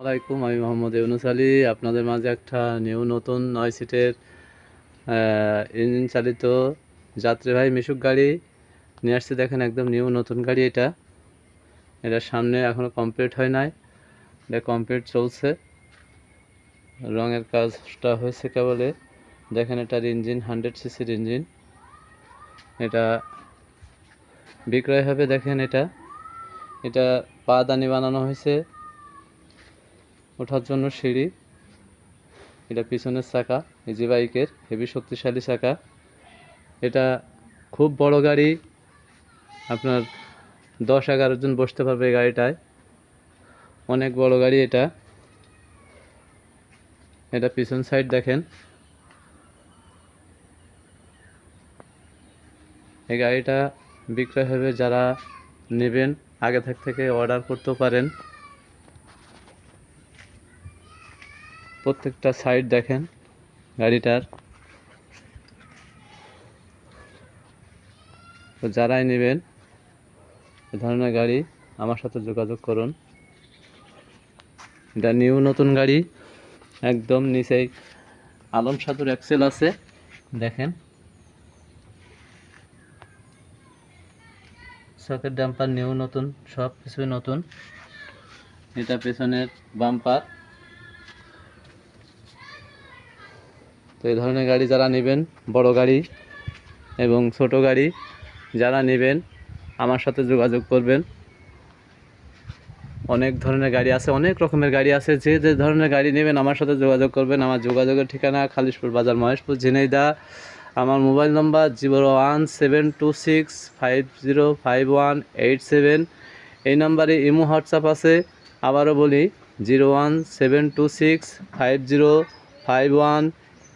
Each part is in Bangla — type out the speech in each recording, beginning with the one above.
আসসালামাইকুম আমি মোহাম্মদ ইউনুস আলী। আপনাদের মাঝে একটা নিউ নতুন নয় সিটের ইঞ্জিন চালিত যাত্রীবাহী মিশুক গাড়ি নিয়ে আসছে। দেখেন একদম নিউ নতুন গাড়ি এটা। এটা সামনে এখনও কমপ্লিট হয় নাই। এটা কমপ্লিট চলছে। রঙের কাজটা হয়েছে কেবলে। দেখেন এটার ইঞ্জিন হান্ড্রেড সিসির ইঞ্জিন এটা বিক্রয় হবে, দেখেন এটা। এটা পা দানি বানানো হয়েছে। ওঠার জন্য সিঁড়ি। এটা পিছনের চাকা ইজি বাইকের, হেভি শক্তিশালী চাকা এটা খুব বড় গাড়ি। আপনার দশ এগারো জন বসতে পারবে এই গাড়িটায়। অনেক বড় গাড়ি এটা। এটা পিছন সাইড দেখেন। এই গাড়িটা বিক্রয় হবে যারা নেবেন, আগে থাক থেকে অর্ডার করতেও পারেন। প্রত্যেকটা সাইড দেখেন গাড়িটার। তো যারাই নেবেন এ ধরনের গাড়ি আমার সাথে যোগাযোগ করুন। এটা নিউ নতুন গাড়ি, একদম নিচেই। আলম সাধুর এক্সেল আছে, দেখেন। সকেট ডাম্পার নিউ নতুন সব কিছুই নতুন। এটা পেছনের বাম্পার তো এই ধরনের গাড়ি যারা নেবেন, বড় গাড়ি এবং ছোট গাড়ি যারা নেবেন, আমার সাথে যোগাযোগ করবেন। অনেক ধরনের গাড়ি আছে, অনেক রকমের গাড়ি আছে, যে যে ধরনের গাড়ি নেবেন, আমার সাথে যোগাযোগ করবেন। আমার যোগাযোগের ঠিকানা খালিশপুর বাজার, মহেশপুর, ঝিনাইদা। আমার mobile number zero one seven two six five zero five one eight seven. এই নাম্বারে ইমো, হোয়াটসঅ্যাপ আছে। আবারও বলি, zero one seven two six five zero five one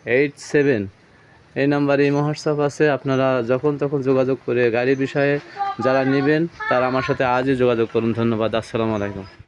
eight seven এই নাম্বারে ইমো হোয়াটসঅ্যাপ আছে, আপনারা যখন তখন যোগাযোগ করে গাড়ির বিষয়ে যারা নেবেন, তারা আমার সাথে আজই যোগাযোগ করুন। ধন্যবাদ, আসসালামু আলাইকুম।